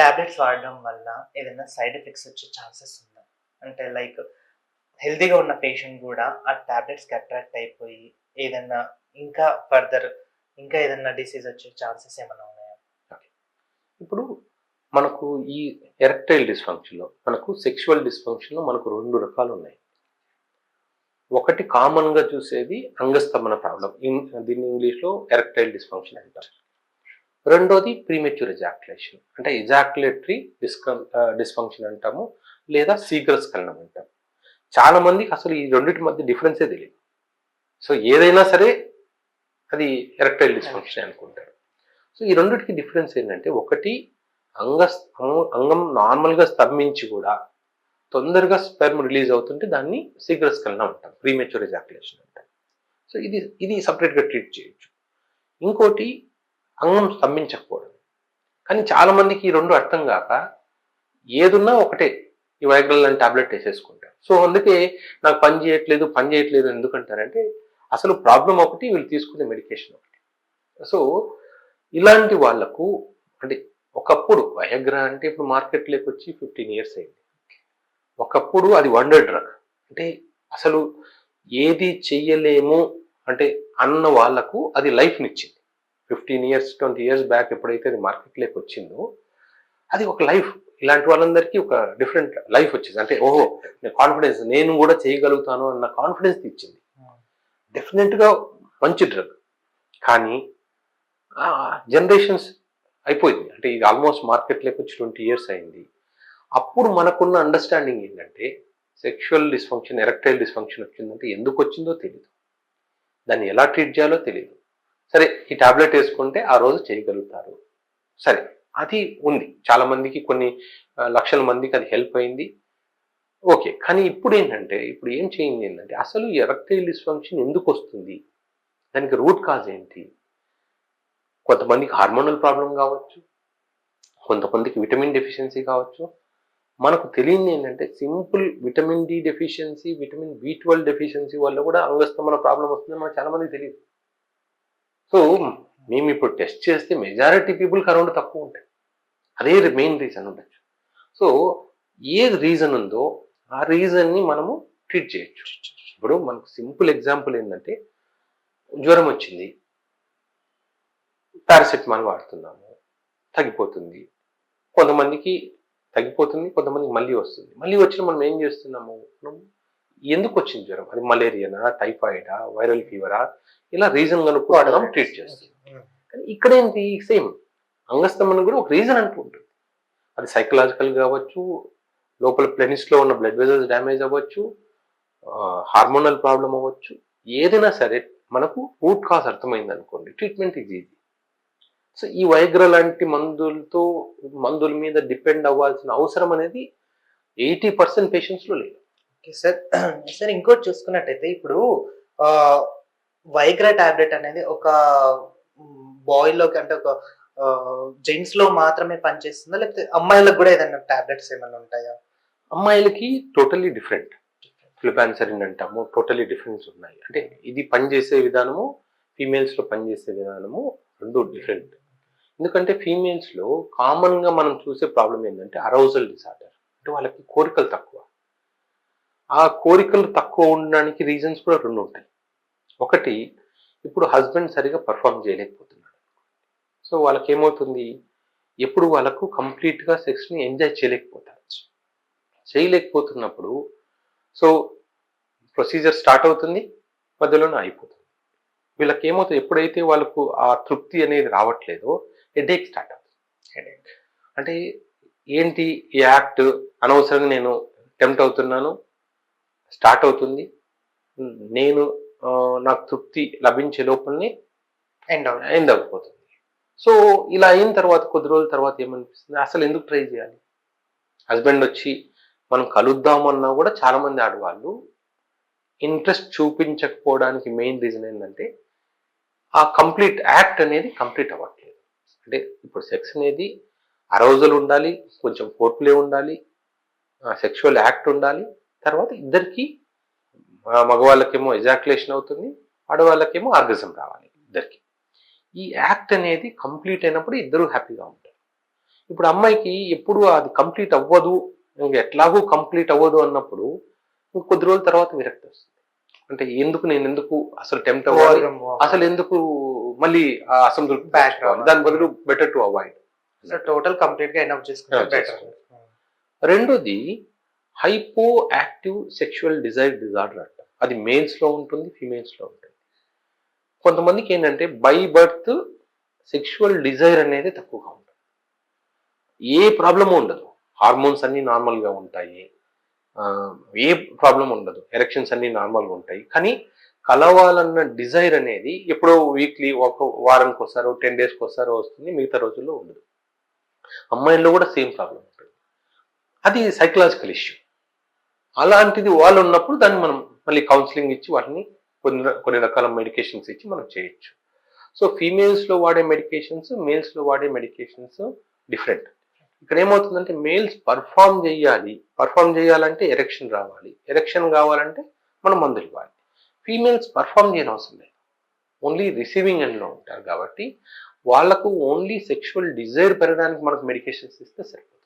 Tablets వాడడం వల్ల ఏదైనా సైడ్ ఎఫెక్ట్స్ వచ్చే ఛాన్సెస్ ఉందా అంటే లైక్ హెల్తీగా ఉన్న పేషెంట్ కూడా ఆ ట్యాబ్లెట్స్కి అట్రాక్ట్ అయిపోయి ఏదైనా ఇంకా ఫర్దర్ ఇంకా ఏదైనా డిసీజ్ వచ్చే ఛాన్సెస్ ఏమైనా ఉన్నాయా? ఇప్పుడు మనకు ఈ ఎరెక్టైల్ డిస్ఫంక్షన్లో మనకు సెక్షువల్ డిస్ఫంక్షన్లో మనకు రెండు రకాలు ఉన్నాయి. ఒకటి కామన్గా చూసేది అంగస్తంభన ప్రాబ్లం. ఇన్ దీన్ని ఇంగ్లీష్లో ఎరెక్టైల్ డిస్ఫంక్షన్ అంటారు. రెండోది ప్రీమెచ్యూర్ ఎజాక్యులేషన్ అంటే ఎజాక్యులేటరీ డిస్కన్ డిస్ఫంక్షన్ అంటాము లేదా శీఘ్రస్ఖలనం అంటాం చాలా మందికి అసలు ఈ రెండింటి మధ్య డిఫరెన్సే తెలియదు సో ఏదైనా సరే అది ఎరెక్టైల్ డిస్ఫంక్షన్ అనుకుంటారు. సో ఈ రెండింటికి డిఫరెన్స్ ఏంటంటే ఒకటి అంగ అంగం నార్మల్గా స్తంభించి కూడా తొందరగా స్పెర్మ్ రిలీజ్ అవుతుంటే దాన్ని శీఘ్రస్ఖలనం అంటాం ప్రీమెచ్యూర్ ఎజాక్యులేషన్ అంటాం. సో ఇది ఇది సపరేట్గా ట్రీట్ చేయొచ్చు. ఇంకోటి అంగం స్తంభించకపోవడం కానీ చాలామందికి ఈ రెండు అర్థం కాక ఏదున్నా ఒకటే ఈ వైగ్రల్ అని టాబ్లెట్ వేసేసుకుంటారు. సో అందుకే నాకు పని చేయట్లేదు పని చేయట్లేదు ఎందుకంటారంటే అసలు ప్రాబ్లం ఒకటి వీళ్ళు తీసుకునే మెడికేషన్ ఒకటి. సో ఇలాంటి వాళ్ళకు అంటే ఒకప్పుడు వయగ్ర అంటే ఇప్పుడు మార్కెట్లోకి వచ్చి ఫిఫ్టీన్ ఇయర్స్ అయింది. ఒకప్పుడు అది వండర్ డ్రగ్. అంటే అసలు ఏది చెయ్యలేము అంటే అన్న వాళ్ళకు అది లైఫ్నిచ్చింది fifteen years twenty years back ఎప్పుడైతే అది మార్కెట్లోకి వచ్చిందో అది ఒక లైఫ్ ఇలాంటి వాళ్ళందరికీ ఒక డిఫరెంట్ లైఫ్ వచ్చింది. అంటే ఓహో కాన్ఫిడెన్స్ నేను కూడా చేయగలుగుతాను అన్న కాన్ఫిడెన్స్ ఇచ్చింది డెఫినెట్గా మంచి డ్రగ్ కానీ జనరేషన్స్ అయిపోయింది. అంటే ఇది ఆల్మోస్ట్ మార్కెట్లోకి వచ్చి ట్వంటీ ఇయర్స్ అయింది. అప్పుడు మనకున్న అండర్స్టాండింగ్ ఏంటంటే సెక్షువల్ డిస్ఫంక్షన్ ఎరక్టైల్ డిస్ఫంక్షన్ వచ్చిందంటే ఎందుకు వచ్చిందో తెలియదు దాన్ని ఎలా ట్రీట్ చేయాలో తెలియదు సరే ఈ టాబ్లెట్ వేసుకుంటే ఆ రోజు చేయగలుగుతారు. సరే అది ఉంది. చాలా మందికి కొన్ని లక్షల మందికి అది హెల్ప్ అయింది. ఓకే కానీ ఇప్పుడు ఏంటంటే ఇప్పుడు ఏం చేయింది ఏంటంటే అసలు ఎరక్టైల్ డిస్ఫంక్షన్ ఎందుకు వస్తుంది? దానికి రూట్ కాజ్ ఏంటి? కొంతమందికి హార్మోనల్ ప్రాబ్లం కావచ్చు కొంతమందికి విటమిన్ డెఫిషియన్సీ కావచ్చు. మనకు తెలియంది ఏంటంటే simple vitamin D deficiency vitamin B twelve deficiency వల్ల కూడా అంగస్తమన ప్రాబ్లం వస్తుందని మనకు చాలామందికి తెలియదు. సో మేము ఇప్పుడు టెస్ట్ చేస్తే మెజారిటీ పీపుల్ కరోనా తక్కువ ఉంటాయి. అదే మెయిన్ రీజన్ ఉండొచ్చు. సో ఏ రీజన్ ఉందో ఆ రీజన్ని మనము ట్రీట్ చేయొచ్చు. ఇప్పుడు మనకు సింపుల్ ఎగ్జాంపుల్ ఏంటంటే జ్వరం వచ్చింది. పారాసెటమాల్ వాడుతున్నాము. తగ్గిపోతుంది. కొంతమందికి తగ్గిపోతుంది కొంతమందికి మళ్ళీ వస్తుంది. మళ్ళీ వచ్చిన మనం ఏం చేస్తున్నాము? మనం ఎందుకు వచ్చింది జ్వరం? అది మలేరియానా టైఫాయిడా వైరల్ ఫీవరా? ఇలా రీజన్ కనుక్కోవడం ట్రీట్ చేస్తుంది కానీ ఇక్కడ ఏంటి సేమ్ అంగస్తమనం కూడా ఒక రీజన్ అంటూ ఉంటుంది అది సైకలాజికల్ కావచ్చు లోపల ప్లెనిస్లో ఉన్న బ్లడ్ వెజల్స్ డ్యామేజ్ అవ్వచ్చు హార్మోనల్ ప్రాబ్లం అవ్వచ్చు. ఏదైనా సరే మనకు రూట్ కాజ్ అర్థమైంది అనుకోండి. ట్రీట్మెంట్ ఈజ్ ఈజీ సో ఈ వైగ్ర లాంటి మందులతో మందుల మీద డిపెండ్ అవ్వాల్సిన అవసరం అనేది ఎయిటీ పర్సెంట్ పేషెంట్స్లో లేదు. సార్ సార్ ఇంకోటి చూసుకున్నట్టయితే ఇప్పుడు వైగ్రా టాబ్లెట్ అనేది ఒక బాయ్లోకి అంటే ఒక జెంట్స్లో మాత్రమే పనిచేస్తుందా? లేకపోతే అమ్మాయిలకు కూడా ఏదైనా టాబ్లెట్స్ ఏమైనా ఉంటాయా? అమ్మాయిలకి టోటల్లీ డిఫరెంట్ ఫ్లిపాన్సరిన్ అంటాము టోటలీ డిఫరెన్స్ ఉన్నాయి. అంటే ఇది పనిచేసే విధానము ఫీమేల్స్లో పనిచేసే విధానము రెండు డిఫరెంట్ ఎందుకంటే ఫీమేల్స్లో కామన్గా మనం చూసే ప్రాబ్లం ఏంటంటే అరౌజల్ డిసార్డర్ అంటే వాళ్ళకి కోరికలు తక్కువ. ఆ కోరికలు తక్కువ ఉండడానికి రీజన్స్ కూడా రెండు ఉంటాయి. ఒకటి ఇప్పుడు హస్బెండ్ సరిగా పర్ఫామ్ చేయలేకపోతున్నాడు. సో వాళ్ళకి ఏమవుతుంది ఎప్పుడు వాళ్ళకు కంప్లీట్గా సెక్స్ని ఎంజాయ్ చేయలేకపోతారు. చేయలేకపోతున్నప్పుడు సో ప్రొసీజర్ స్టార్ట్ అవుతుంది మధ్యలోనే అయిపోతుంది. వీళ్ళకి ఏమవుతుంది ఎప్పుడైతే వాళ్ళకు ఆ తృప్తి అనేది రావట్లేదో హెడేక్ స్టార్ట్ అవుతుంది. హెడేక్ అంటే ఏంటి ఈ యాక్ట్ అనవసరంగా నేను టెంప్ట్ అవుతున్నాను స్టార్ట్ అవుతుంది. నేను నాకు తృప్తి లభించే లోపలనే ఎండ్ అవుట్ ఎండ్ అయిపోతుంది సో ఇలా అయిన తర్వాత కొద్ది రోజుల తర్వాత ఏమనిపిస్తుంది? అసలు ఎందుకు ట్రై చేయాలి? హస్బెండ్ వచ్చి మనం కలుద్దామన్నా కూడా చాలా మంది ఆడవాళ్ళు ఇంట్రెస్ట్ చూపించకపోవడానికి మెయిన్ రీజన్ ఏంటంటే ఆ కంప్లీట్ యాక్ట్ అనేది కంప్లీట్ అవ్వట్లేదు. అంటే ఇప్పుడు సెక్స్ అనేది అరౌజల్ ఉండాలి కొంచెం ఫోర్ప్లే ఉండాలి సెక్షువల్ యాక్ట్ ఉండాలి తర్వాత ఇద్దరికి మగవాళ్ళకేమో ఎజాక్యులేషన్ అవుతుంది ఆడవాళ్ళకేమో ఆర్గజం రావాలి ఇద్దరికి. ఈ యాక్ట్ అనేది కంప్లీట్ అయినప్పుడు ఇద్దరు హ్యాపీగా ఉంటారు. ఇప్పుడు అమ్మాయికి ఎప్పుడు అది కంప్లీట్ అవ్వదు ఎట్లాగూ కంప్లీట్ అవ్వదు అన్నప్పుడు కొద్ది రోజుల తర్వాత విరక్తి వస్తుంది. అంటే ఎందుకు నేను ఎందుకు అసలు టెంప్ట్ అవ్వాలి? అసలు ఎందుకు మళ్ళీ ఆ అసంతృప్తి? రావాలి. దాని బదులు బెటర్ టు అవాయిడ్ టోటల్ కంప్లీట్గా ఎనఫ్ చేసుకుంటే బెటర్ రెండోది hypoactive sexual desire disorder అంట. అది మేల్స్లో ఉంటుంది ఫీమేల్స్లో ఉంటుంది. కొంతమందికి ఏంటంటే బై బర్త్ సెక్షువల్ డిజైర్ అనేది తక్కువగా ఉంటుంది. ఏ ప్రాబ్లము ఉండదు. హార్మోన్స్ అన్నీ నార్మల్గా ఉంటాయి. ఏ ప్రాబ్లం ఉండదు. ఎరెక్షన్స్ అన్నీ నార్మల్గా ఉంటాయి. కానీ కలవాలన్న డిజైర్ అనేది ఎప్పుడో వీక్లీ ఒక వారానికి ఒకసారో టెన్ డేస్కి ఒకసారో వస్తుంది మిగతా రోజుల్లో ఉండదు. అమ్మాయిల్లో కూడా సేమ్ ప్రాబ్లం ఉంటుంది. అది సైకలాజికల్ ఇష్యూ అలాంటిది వాళ్ళు ఉన్నప్పుడు దాన్ని మనం మళ్ళీ కౌన్సిలింగ్ ఇచ్చి వాటిని కొన్ని కొన్ని రకాల మెడికేషన్స్ ఇచ్చి మనం చేయొచ్చు. సో ఫీమేల్స్లో వాడే మెడికేషన్స్ మేల్స్లో వాడే మెడికేషన్స్ డిఫరెంట్ ఇక్కడ ఏమవుతుందంటే మేల్స్ పర్ఫామ్ చేయాలి పర్ఫామ్ చేయాలంటే ఎరెక్షన్ రావాలి. ఎరెక్షన్ కావాలంటే మనం మందులు ఇవ్వాలి. ఫీమేల్స్ పర్ఫామ్ చేయని అవసరం లేదు. ఓన్లీ రిసీవింగ్ ఎండ్లో ఉంటారు కాబట్టి వాళ్ళకు ఓన్లీ సెక్షువల్ డిజైర్ పెరగడానికి మనకు మెడికేషన్స్ ఇస్తే సరిపోతుంది.